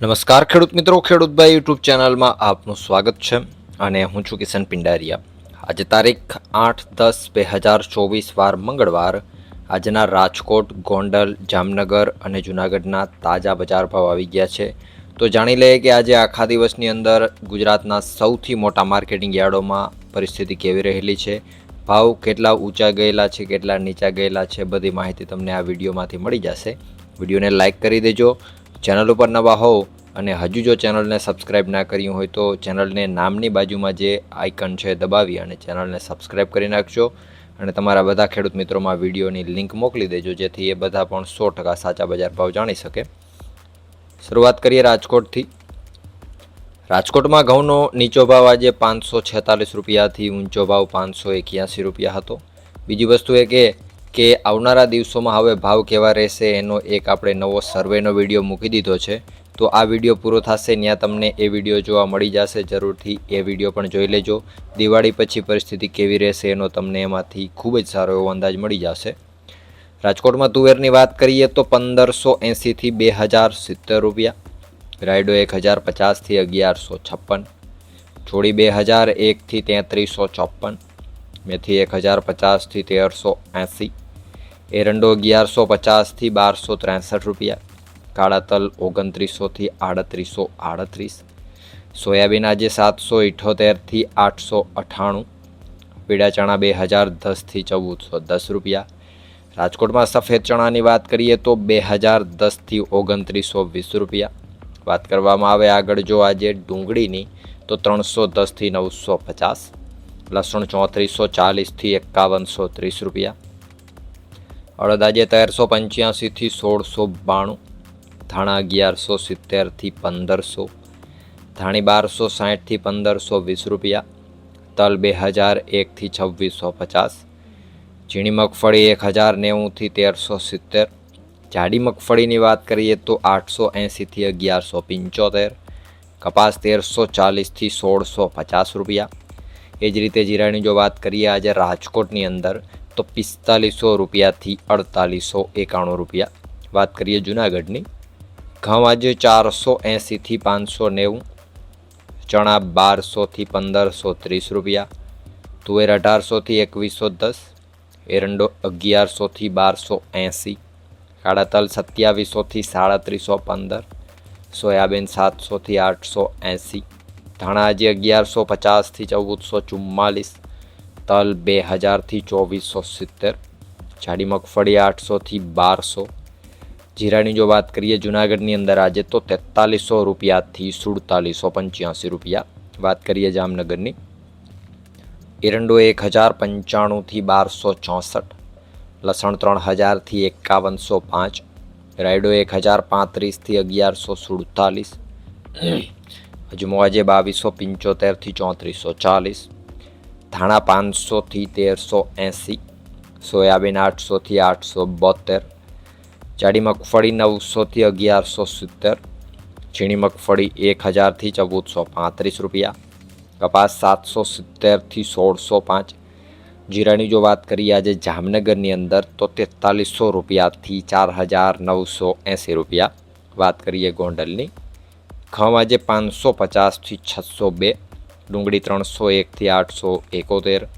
નમસ્કાર ખેડૂત મિત્રો ખેડૂતભાઈ યુટ્યુબ ચેનલમાં આપનું સ્વાગત છે અને હું છું કિશન પિંડારિયા. આજે તારીખ આઠ દસ બે હજાર ચોવીસ વાર મંગળવાર આજના રાજકોટ, ગોંડલ, જામનગર અને જૂનાગઢના તાજા બજાર ભાવ આવી ગયા છે. તો જાણી લઈએ કે આજે આખા દિવસની અંદર ગુજરાતના સૌથી મોટા માર્કેટિંગ યાર્ડોમાં પરિસ્થિતિ કેવી રહેલી છે, ભાવ કેટલા ઊંચા ગયેલા છે, કેટલા નીચા ગયેલા છે, બધી માહિતી તમને આ વિડીયોમાંથી મળી જશે. વિડીયોને લાઇક કરી દેજો. ચેનલ ઉપર નવા હોવ અને હજુ જો ચેનલને સબસ્ક્રાઇબ ના કર્યું હોય તો ચેનલને નામની બાજુમાં જે આઇકન છે દબાવી અને ચેનલને સબસ્ક્રાઇબ કરી નાખજો. અને તમારા બધા ખેડૂત મિત્રોમાં વિડીયોની લિંક મોકલી દેજો, જેથી એ બધા પણ સો ટકા સાચા બજાર ભાવ જાણી શકે. શરૂઆત કરીએ રાજકોટથી. રાજકોટમાં ઘઉંનો નીચો ભાવ આજે પાંચસો છેતાલીસ રૂપિયાથી ઊંચો ભાવ પાંચસો એક્યાસી રૂપિયા હતો. બીજી વસ્તુ એ કે કે આવનારા દિવસોમાં હવે ભાવ કેવા રહેશે એનો એક આપણે નવો સર્વેનો વીડિયો મૂકી દીધો છે. તો આ વીડિયો પૂરો થશે ત્યાં તમને એ વીડિયો જોવા મળી જશે, જરૂરથી એ વીડિયો પણ જોઈ લેજો. દિવાળી પછી પરિસ્થિતિ કેવી રહેશે એનો તમને એમાંથી ખૂબ જ સારો એવો અંદાજ મળી જશે. રાજકોટમાં તુવેરની વાત કરીએ તો પંદરસો એંસીથી બે હજાર સિત્તેર રૂપિયા. રાયડો એક હજાર પચાસથી અગિયારસો છપ્પન. છોડી બે હજાર એકથી તેત્રીસો ચોપન મેથી એક હજાર પચાસથી તેરસો એંસી એરંડો અગિયારસો પચાસથી બારસો ત્રેસઠ રૂપિયા. કાળા તલ ઓગણત્રીસોથી આડત્રીસો આડત્રીસ. સોયાબીન આજે સાતસો ઇઠોતેરથી આઠસો અઠ્ઠાણું પીળા ચણા બે હજાર દસથી ચૌદસો દસ રૂપિયા. રાજકોટમાં સફેદ ચણાની વાત કરીએ તો બે હજાર દસથી ઓગણત્રીસો વીસ રૂપિયા. વાત કરવામાં આવે આગળ જો આજે ડુંગળીની તો ત્રણસો દસથી નવસો પચાસ. લસણ ચોત્રીસો ચાલીસથી એકાવનસો ત્રીસ રૂપિયા. અડદ આજે તેરસો પંચ્યાસીથી સોળસો બાણું. ધાણા અગિયારસો સિત્તેરથી પંદરસો, ધાણી બારસો સાઠથી પંદરસો વીસ રૂપિયા, તલ બે હજાર એકથી છવ્વીસો પચાસ, ઝીણી મગફળી એક હજાર નેવુંથી તેરસો સિત્તેર, જાડી મગફળીની વાત કરીએ તો આઠસો એંસીથી અગિયારસો પંચોતેર, કપાસ તેરસો ચાલીસથી સોળસો પચાસ રૂપિયા. એ જ રીતે જીરાની જો વાત કરીએ આજે રાજકોટની અંદર તો પિસ્તાલીસો રૂપિયાથી અડતાલીસો એકાણું રૂપિયા. વાત કરીએ જુનાગઢની ઘઉં આજે ચારસો એંસીથી પાંચસો નેવું, ચણા બારસોથી પંદરસો ત્રીસ રૂપિયા, તુવેર અઢારસોથી એકવીસો દસ, એરંડો અગિયારસોથી બારસો એંસી કાળા તલ સત્યાવીસોથી સાડત્રીસો પંદર, સોયાબીન સાતસોથી આઠસો એંસી ધાણા આજે અગિયારસો પચાસથી ચૌદસો ચુમ્માલીસ, તલ બે હજારથી ચોવીસો સિત્તેર, જાડી મગફળી આઠસોથી બારસો જીરાની જો વાત કરીએ, જુનાગઢની અંદર આજે તો તેતાલીસો રૂપિયાથી સુડતાલીસો પંચ્યાસી રૂપિયા. વાત કરીએ જામનગરની. એરંડો એક હજાર પંચાણુંથી બારસો ચોસઠ. લસણ ત્રણ હજારથી એકાવનસો પાંચ. રાયડો એક હજાર પાંત્રીસથી અગિયારસો સુડતાલીસ. અજમો આજે બાવીસો પંચોતેરથી ચોત્રીસો ચાલીસ. ધાણા પાંચસોથી તેરસો એંસી. સોયાબીન આઠસોથી આઠસો બોતેર. જાડી મગફળી નવસોથી અગિયારસો સિત્તેર, ઝીણી મગફળી એક હજારથી ચૌદસો પાંત્રીસ રૂપિયા, કપાસ સાતસો સિત્તેરથી સોળસો પાંચ. જીરાની જો વાત કરીએ આજે જામનગરની અંદર તો તેતાલીસો રૂપિયાથી ચાર હજાર નવસો એંસી રૂપિયા વાત કરીએ ગોંડલની. ઘઉં આજે પાંચસો પચાસથી છસો બે, ડુંગળી ત્રણસો એકથી આઠસો એકોતેર,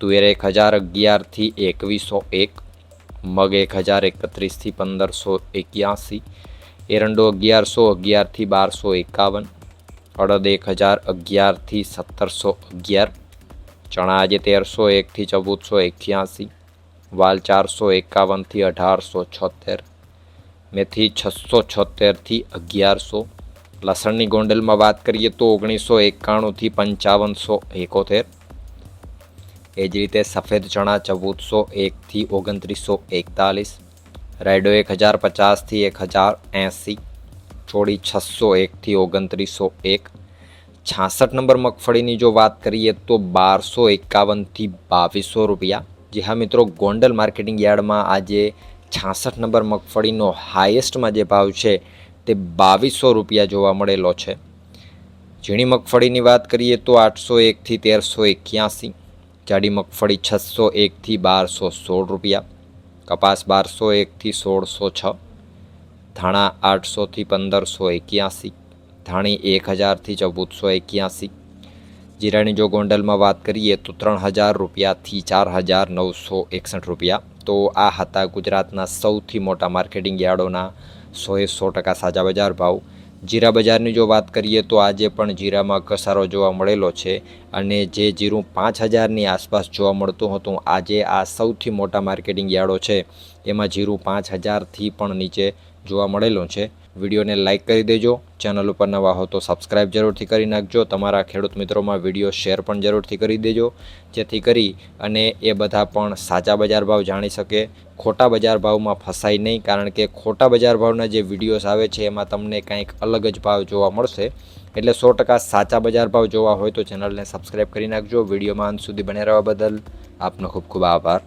તુવેર એક હજાર અગિયારથી એકવીસો એક મગ એક હજાર એકત્રીસથી પંદરસો એક્યાસી, એરંડો અગિયારસો અગિયારથી બારસો એકાવન, અડદ એક હજાર અગિયારથી સત્તરસો અગિયાર, ચણા આજે તેરસો એકથી ચૌદસો એક્યાસી, વાલ ચારસો એકાવનથી અઢારસો છોતેર, મેથી છસો છોતેરથી અગિયારસો, લસણની ગોંડલમાં વાત કરીએ તો ઓગણીસો એકાણુંથી પંચાવનસો એકોતેર એ જ રીતે સફેદ ચણા ચૌદસો એકથી ઓગણત્રીસો એકતાલીસ, રાયડો એક હજાર પચાસથી એક હજાર એંસી, ચોળી છસો એકથી ઓગણત્રીસો એક. છાસઠ નંબર મગફળીની જો વાત કરીએ તો બારસો એકાવનથી બાવીસો રૂપિયા. જે હા મિત્રો, ગોંડલ માર્કેટિંગ યાર્ડમાં આજે છાસઠ નંબર મગફળીનો હાઈએસ્ટમાં જે ભાવ છે તે બાવીસો રૂપિયા જોવા મળેલો છે. ઝીણી મગફળીની વાત કરીએ તો આઠસો એકથી તેરસો એક્યાસી જાડી મગફળી છસો એકથી બારસો સોળ રૂપિયા, કપાસ બારસો એકથી સોળસો છ, ધાણા આઠસોથી પંદરસો એક્યાસી, ધાણી એક હજારથી ચૌદસો એક્યાસી, જીરાની જો ગોંડલમાં વાત કરીએ તો ત્રણ હજાર રૂપિયાથી ચાર હજાર નવસો એકસઠ રૂપિયા. તો આ હતા ગુજરાતના સૌથી મોટા માર્કેટિંગ યાર્ડોના સોએ સો ટકા સાજા બજાર ભાવ. જીરા બજારની જો વાત કરીએ તો આજે પણ જીરામાં ઘસારો જોવા મળેલો છે અને જે જીરું પાંચ હજારની આસપાસ જોવા મળતું હતું, આજે આ સૌથી મોટા માર્કેટિંગ યાર્ડો છે. એમાં જીરું પાંચ હજારથી પણ નીચે જોવા મળેલું છે. વિડીયોને લાઇક કરી દેજો. ચેનલ ઉપર નવા હો તો સબસ્ક્રાઇબ જરૂરથી કરી નાખજો. તમારા ખેડૂત મિત્રોમાં વીડિયો શેર પણ જરૂરથી કરી દેજો. જેથી કરી અને એ બધા પણ સાચા બજાર ભાવ જાણી શકે. ખોટા બજાર ભાવમાં ફસાય નહીં, કારણ કે ખોટા બજાર ભાવના જે વિડીયોઝ આવે છે, એમાં તમને કંઈક અલગ જ ભાવ જોવા મળશે. એટલે સો ટકા સાચા બજાર ભાવ જોવા હોય તો ચેનલને સબસ્ક્રાઇબ કરી નાખજો. વિડીયોમાં અંત સુધી બને રહેવા બદલ આપનો ખૂબ ખૂબ આભાર.